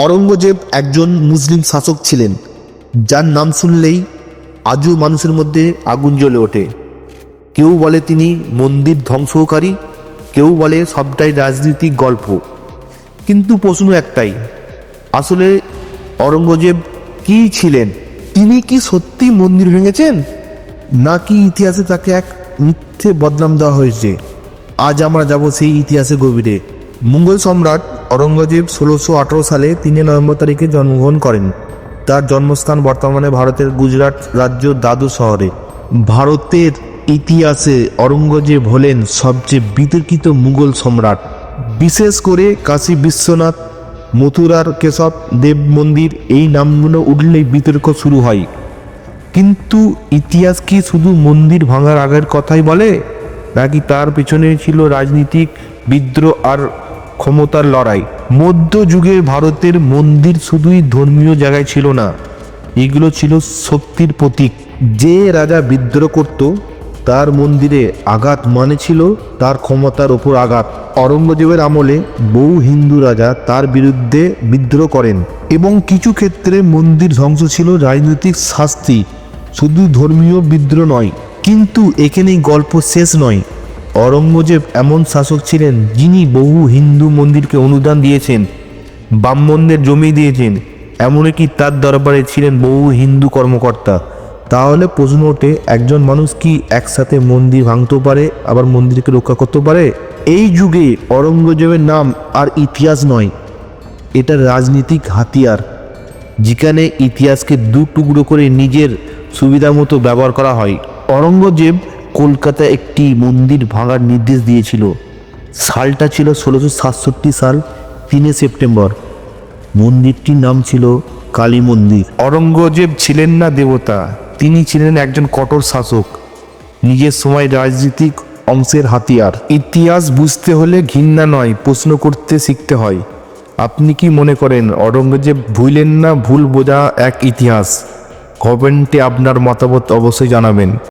অরঙ্গজেব একজন মুসলিম শাসক ছিলেন, যার নাম শুনলেই আজও মানুষের মধ্যে আগুন জ্বলে ওঠে। কেউ বলে তিনি মন্দির ধ্বংসকারী, কেউ বলে সবটাই রাজনীতিক গল্প। কিন্তু প্রশ্ন একটাই, আসলে অরঙ্গজেব কি ছিলেন? তিনি কি সত্যি মন্দির ভেঙেছেন? নাকি ইতিহাসে তাকে এক মিথ্যে বদনাম দেওয়া হয়েছে? আজ আমরা যাব সেই ইতিহাসের গভীরে। মুঘল সম্রাট অরঙ্গজেব ষোলোশো আঠারো সালে তিনে নভেম্বর তারিখে জন্মগ্রহণ করেন। তার জন্মস্থান বর্তমানে ভারতের গুজরাট রাজ্য দাদু শহরে। ভারতের ইতিহাসে অরঙ্গজেব হলেন সবচেয়ে বিতর্কিত মুঘল সম্রাট। বিশেষ করে কাশী বিশ্বনাথ, মথুরার কেশব দেব মন্দির এই নামগুলো উঠলেই বিতর্ক শুরু হয়। কিন্তু ইতিহাস কি শুধু মন্দির ভাঙার আগের কথাই বলে, নাকি তার পিছনে ছিল রাজনীতিক, বিদ্রোহ আর ক্ষমতার লড়াই। মধ্যযুগে ভারতের মন্দির শুধুই ধর্মীয় জায়গায় ছিল না, এগুলো ছিল শক্তির প্রতীক। যে রাজা বিদ্রোহ করত, তার মন্দিরে আঘাত মানে ছিল তার ক্ষমতার ওপর আঘাত। অরঙ্গজেবের আমলে বহু হিন্দু রাজা তার বিরুদ্ধে বিদ্রোহ করেন এবং কিছু ক্ষেত্রে মন্দির ধ্বংস ছিল রাজনৈতিক শাস্তি। শুধু ধর্মীয় বিদ্রোহ নয়, কিন্তু এখানেই গল্প শেষ নয়। অরঙ্গজেব এমন শাসক ছিলেন যিনি বহু হিন্দু মন্দিরকে অনুদান দিয়েছেন, ব্রাহ্মণদের জমি দিয়েছেন। এমনকি তার দরবারে ছিলেন বহু হিন্দু কর্মকর্তা। তাহলে প্রশ্ন ওঠে, একজন মানুষ কি একসাথে মন্দির ভাঙতেও পারে, আবার মন্দিরকে রক্ষা করতে পারে? এই যুগে অরঙ্গজেবের নাম আর ইতিহাস নয়। এটা রাজনীতিক হাতিয়ার, যেখানে ইতিহাসকে দু টুকরো করে নিজের সুবিধা মতো ব্যবহার করা হয়। অরঙ্গজেব কলকাতায় একটি মন্দির ভাঙার নির্দেশ দিয়েছিল। সালটা ছিল ষোলোশো সাতষট্টি সাল, তিনে সেপ্টেম্বর। মন্দিরটির নাম ছিল কালী মন্দির। অরঙ্গজেব ছিলেন না দেবতা, তিনি ছিলেন একজন কঠোর শাসক, নিজের সময় রাজনীতিক অংশের হাতিয়ার। ইতিহাস বুঝতে হলে ঘৃণা নয়, প্রশ্ন করতে শিখতে হয়। আপনি কি মনে করেন অরঙ্গজেব ভুলেন না ভুল বোঝা এক ইতিহাস? কমেন্টে আপনার মতামত অবশ্যই জানাবেন।